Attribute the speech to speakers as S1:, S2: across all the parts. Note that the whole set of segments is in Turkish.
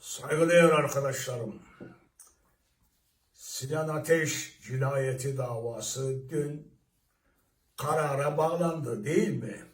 S1: Saygıdeğer arkadaşlarım. Sinan Ateş cinayeti davası dün karara bağlandı değil mi?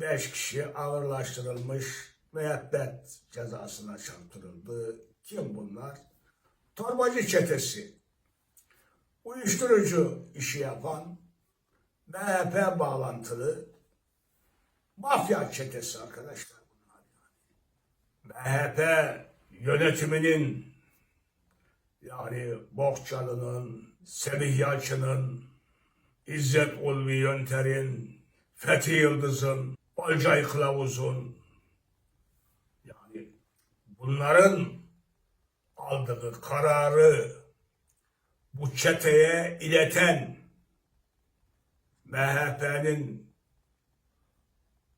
S1: Beş kişi ağırlaştırılmış müebbet cezasına çarptırıldı. Kim bunlar? Torbacı çetesi. Uyuşturucu işi yapan MHP bağlantılı mafya çetesi arkadaşlar. MHP yönetiminin yani Bohçalı'nın, Semih Yalçın'ın, İzzet Ulvi Yönter'in, Fethi Yıldız'ın, Olcay Kılavuz'un yani bunların aldığı kararı bu çeteye ileten MHP'nin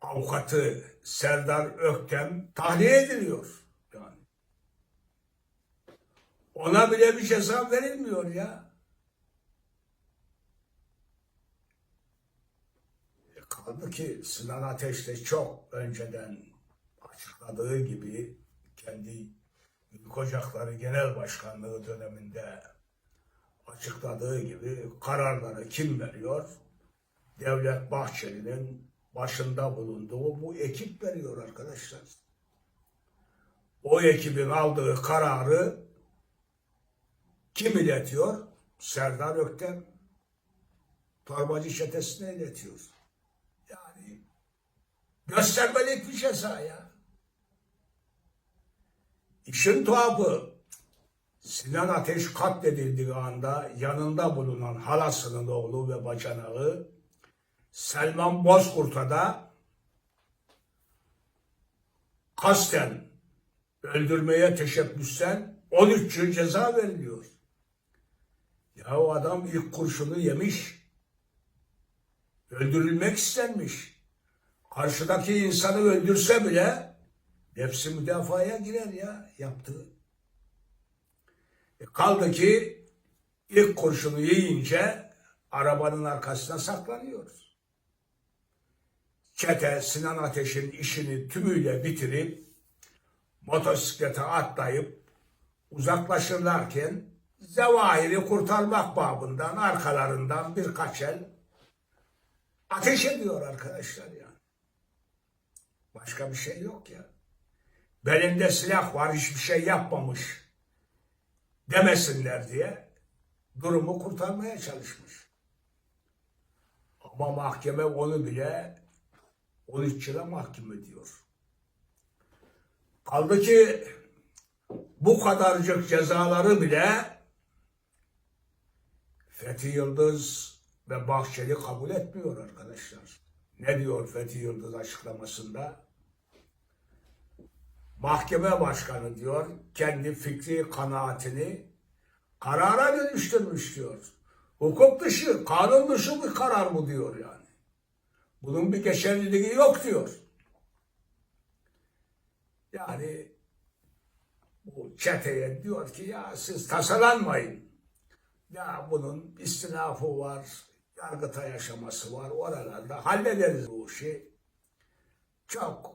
S1: avukatı Serdar Öktem tahliye ediliyor. Yani. Ona bile bir ceza verilmiyor ya. E, Kaldı ki Sinan Ateş de çok önceden açıkladığı gibi kendi İlk Ocakları Genel Başkanlığı döneminde açıkladığı gibi kararları kim veriyor? Devlet Bahçeli'nin başında bulunduğu bu ekip veriyor arkadaşlar. O ekibin aldığı kararı kim iletiyor? Serdar Öktem torbacı çetesine iletiyor. Yani göstermelik bir ceza ya. İşin tuhafı Sinan Ateş katledildiği anda yanında bulunan halasının oğlu ve bacanağı Selman Bozkurt'a da kasten öldürmeye teşebbüsten 13 yıl ceza veriliyor. Ya o adam ilk kurşunu yemiş. Öldürülmek istenmiş. Karşıdaki insanı öldürse bile nefsi müdafaya girer ya yaptığı. E kaldı ki ilk kurşunu yiyince arabanın arkasına saklanıyor. Çete Sinan Ateş'in işini tümüyle bitirip motosiklete atlayıp uzaklaşırlarken Zevahir'i kurtarmak babından arkalarından birkaç el ateş ediyor arkadaşlar ya. Başka bir şey yok ya. Belinde silah var hiçbir şey yapmamış demesinler diye durumu kurtarmaya çalışmış. Ama mahkeme onu bile 13 yıla mahkum ediyor. Kaldı ki bu kadarcık cezaları bile Fethi Yıldız ve Bahçeli kabul etmiyor arkadaşlar. Ne diyor Fethi Yıldız açıklamasında? Mahkeme başkanı diyor kendi fikri kanaatini karara dönüştürmüş diyor. Hukuk dışı, kanun dışı bir karar bu diyor yani. Bunun bir geçerliliği yok diyor. Yani bu çeteye diyor ki ya siz tasalanmayın. Ya bunun istinafı var, yargıta yaşaması var. Oralarda hallederiz bu işi. Çok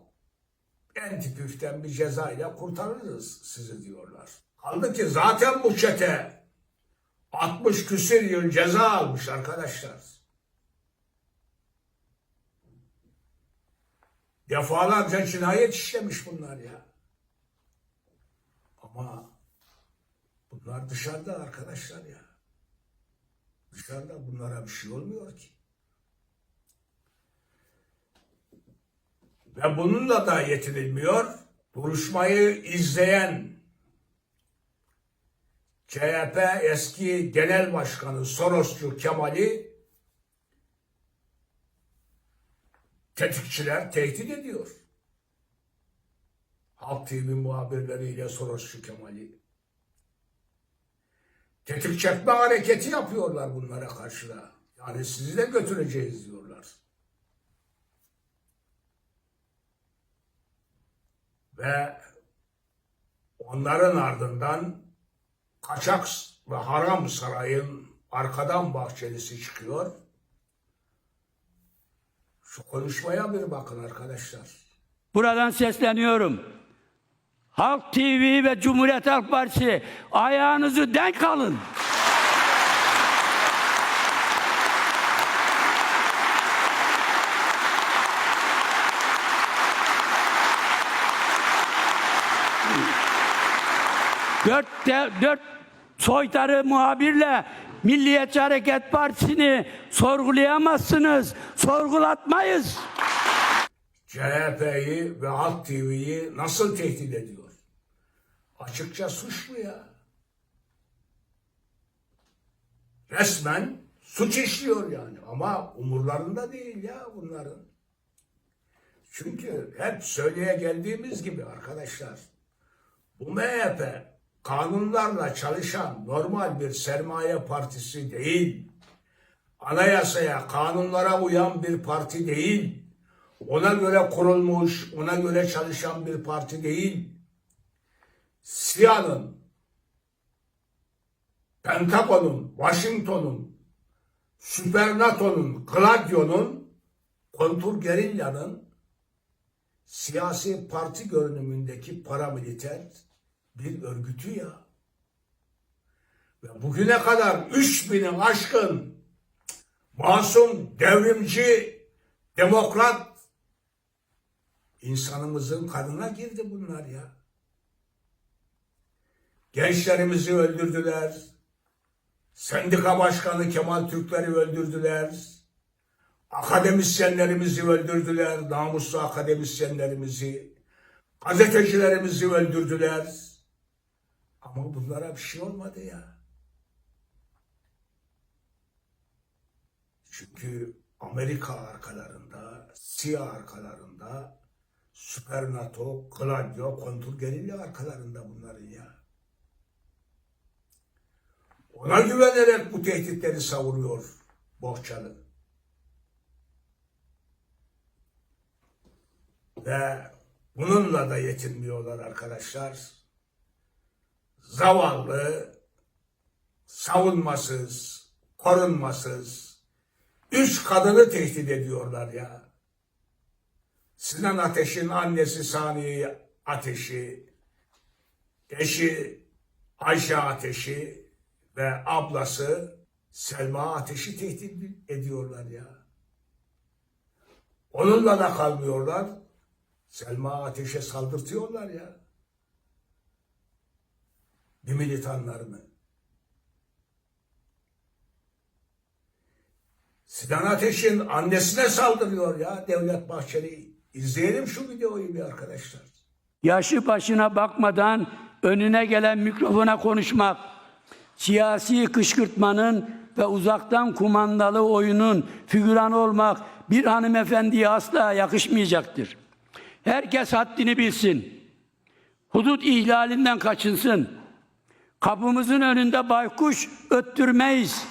S1: en tipüften bir cezayla kurtarırız sizi diyorlar. Kaldı ki zaten bu çete 60 küsür yıl ceza almış arkadaşlar. Defalarca cinayet işlemiş bunlar ya. Ama bunlar dışarıda arkadaşlar ya. Dışarıda bunlara bir şey olmuyor ki. Ve bununla da yetinilmiyor. Duruşmayı izleyen CHP eski genel başkanı Sorosçu Kemal'i tetikçiler tehdit ediyor. Halk TV muhabirleriyle Sorosçu Kemal'i. Tetik çekme hareketi yapıyorlar bunlara karşı da. Yani sizi de götüreceğiz diyorlar. Ve onların ardından kaçak ve haram sarayın arkadan bahçelisi çıkıyor. Şu konuşmaya bir bakın arkadaşlar.
S2: Buradan sesleniyorum. Halk TV ve Cumhuriyet Halk Partisi ayağınızı denk alın. Dört, de- dört soytarı muhabirle Milliyetçi Hareket Partisi'ni sorgulayamazsınız. Sorgulatmayız.
S1: CHP'yi ve Halk TV'yi nasıl tehdit ediyor? Açıkça suçlu ya. Resmen suç işliyor yani ama umurlarında değil ya bunların. Çünkü hep söyleye geldiğimiz gibi arkadaşlar bu MHP kanunlarla çalışan normal bir sermaye partisi değil. Anayasaya, kanunlara uyan bir parti değil. Ona göre kurulmuş, ona göre çalışan bir parti değil. SİA'nın, Pentagon'un, Washington'un, Süper NATO'nun, Gladio'nun, kontur gerillanın siyasi parti görünümündeki paramiliter bir örgütü ya. Ve bugüne kadar 3000'in aşkın masum, devrimci, demokrat insanımızın kanına girdi bunlar ya. Gençlerimizi öldürdüler. Sendika Başkanı Kemal Türkleri öldürdüler. Akademisyenlerimizi öldürdüler. Namuslu akademisyenlerimizi. Gazetecilerimizi öldürdüler. Ama bunlara bir şey olmadı ya. Çünkü Amerika arkalarında, CIA arkalarında, Süper NATO, Gladio, kontur gerilya arkalarında bunların ya. Ona güvenerek bu tehditleri savuruyor Bohçalı. Ve bununla da yetinmiyorlar arkadaşlar. Zavallı, savunmasız, korunmasız, üç kadını tehdit ediyorlar ya. Sinan Ateş'in annesi Saniye Ateş'i, eşi Ayşe Ateş'i ve ablası Selma Ateş'i tehdit ediyorlar ya. Onunla da kalmıyorlar. Selma Ateş'e saldırtıyorlar ya. Militanlarını. Sinan Ateş'in annesine saldırıyor ya Devlet Bahçeli. İzleyelim şu videoyu bir arkadaşlar.
S2: Yaşı başına bakmadan önüne gelen mikrofona konuşmak, siyasi kışkırtmanın ve uzaktan kumandalı oyunun figüranı olmak bir hanımefendiye asla yakışmayacaktır. Herkes haddini bilsin. Hudut ihlalinden kaçınsın. Kapımızın önünde baykuş öttürmeyiz.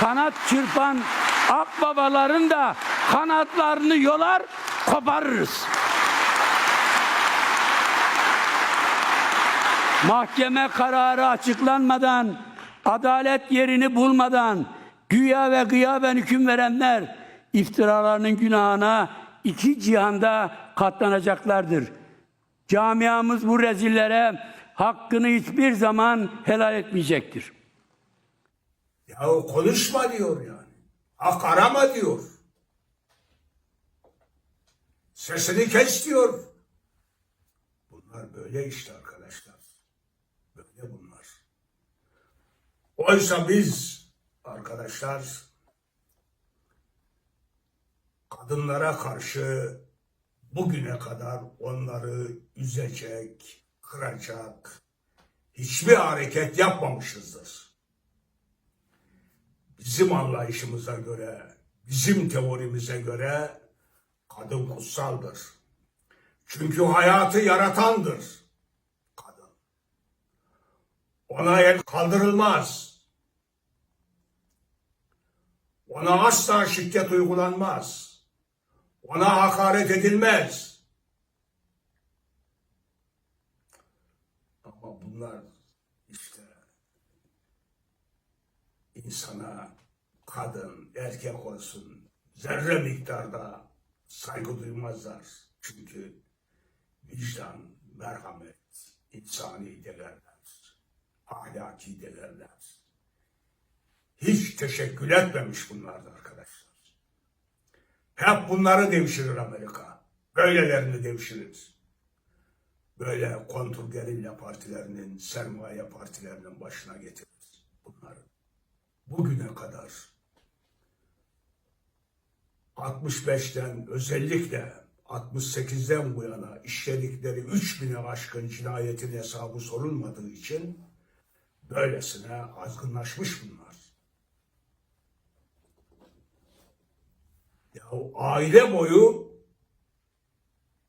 S2: Kanat çırpan akbabaların da kanatlarını yolar koparırız. Mahkeme kararı açıklanmadan, adalet yerini bulmadan güya ve gıyaben hüküm verenler iftiralarının günahına iki cihanda katlanacaklardır. Camiamız bu rezillere hakkını hiçbir zaman helal etmeyecektir.
S1: Yahu konuşma diyor yani. Hak arama diyor. Sesini kes diyor. Bunlar böyle işte arkadaşlar. Böyle bunlar. Oysa biz arkadaşlar kadınlara karşı bugüne kadar onları üzecek, kıracak hiçbir hareket yapmamışızdır bizim anlayışımıza göre, bizim teorimize göre kadın kutsaldır. Çünkü hayatı yaratandır kadın. Ona el kaldırılmaz. Ona asla şiddet uygulanmaz. Ona hakaret edilmez. Ama bunlar işte insana kadın, erkek olsun zerre miktarda saygı duymazlar. Çünkü vicdan, merhamet, insani değerler, ahlaki değerler. Hiç teşekkür etmemiş bunlardı arkadaşlar. Hep bunları devşirir Amerika. Böylelerini devşirir. Böyle kontur gerilla partilerinin, sermaye partilerinin başına getirir bunları. Bugüne kadar 65'ten özellikle 68'den bu yana işledikleri 3000'e aşkın cinayetin hesabı sorulmadığı için böylesine azgınlaşmış bunlar. Ya aile boyu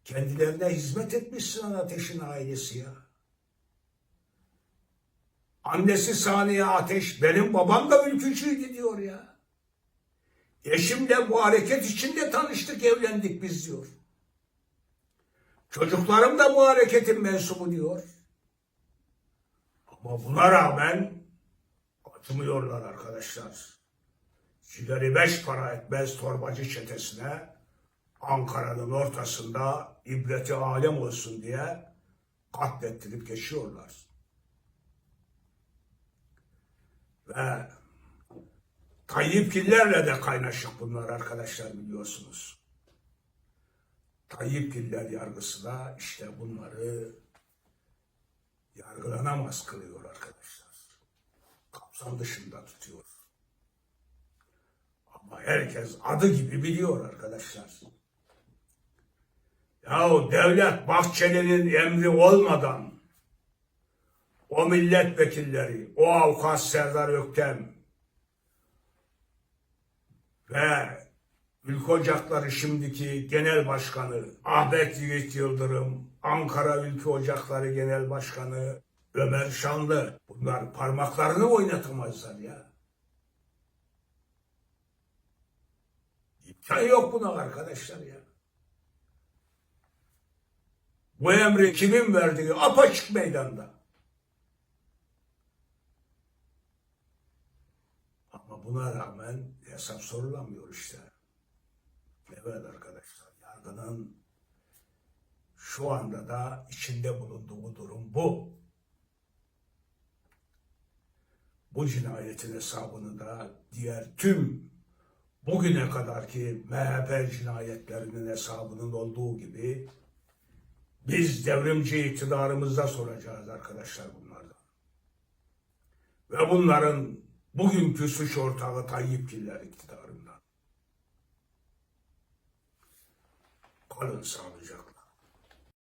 S1: kendilerine hizmet etmiş Sinan Ateş'in ailesi ya. Annesi Saniye Ateş benim babam da ülkücüydü diyor ya. Eşimle bu hareket içinde tanıştık, evlendik biz diyor. Çocuklarım da bu hareketin mensubu diyor. Ama buna rağmen atmıyorlar arkadaşlar. Çileri beş para etmez torbacı çetesine Ankara'nın ortasında ibreti alem olsun diye katlettirip geçiyorlar. Ve Tayyipgillerle de kaynaşık bunlar arkadaşlar biliyorsunuz. Tayyipgiller yargısı da işte bunları yargılanamaz kılıyor arkadaşlar. Kapsam dışında tutuyor. Ama herkes adı gibi biliyor arkadaşlar. Yahu devlet Bahçeli'nin emri olmadan o milletvekilleri, o avukat Serdar Öktem ve Ülke Ocakları şimdiki Genel Başkanı Ahmet Yiğit Yıldırım, Ankara Ülke Ocakları Genel Başkanı Ömer Şanlı bunlar parmaklarını oynatamazlar ya. İmkan yok buna arkadaşlar ya. Bu emri kimin verdiği apaçık meydanda. Ama buna rağmen hesap sorulamıyor işte. Evet arkadaşlar, yargının şu anda da içinde bulunduğu durum bu. Bu cinayetin hesabını da diğer tüm bugüne kadarki MHP cinayetlerinin hesabının olduğu gibi biz devrimci iktidarımızda soracağız arkadaşlar bunlardan. Ve bunların bugünkü suç ortağı Tayyipgiller iktidarından. Kalın sağlıcakla.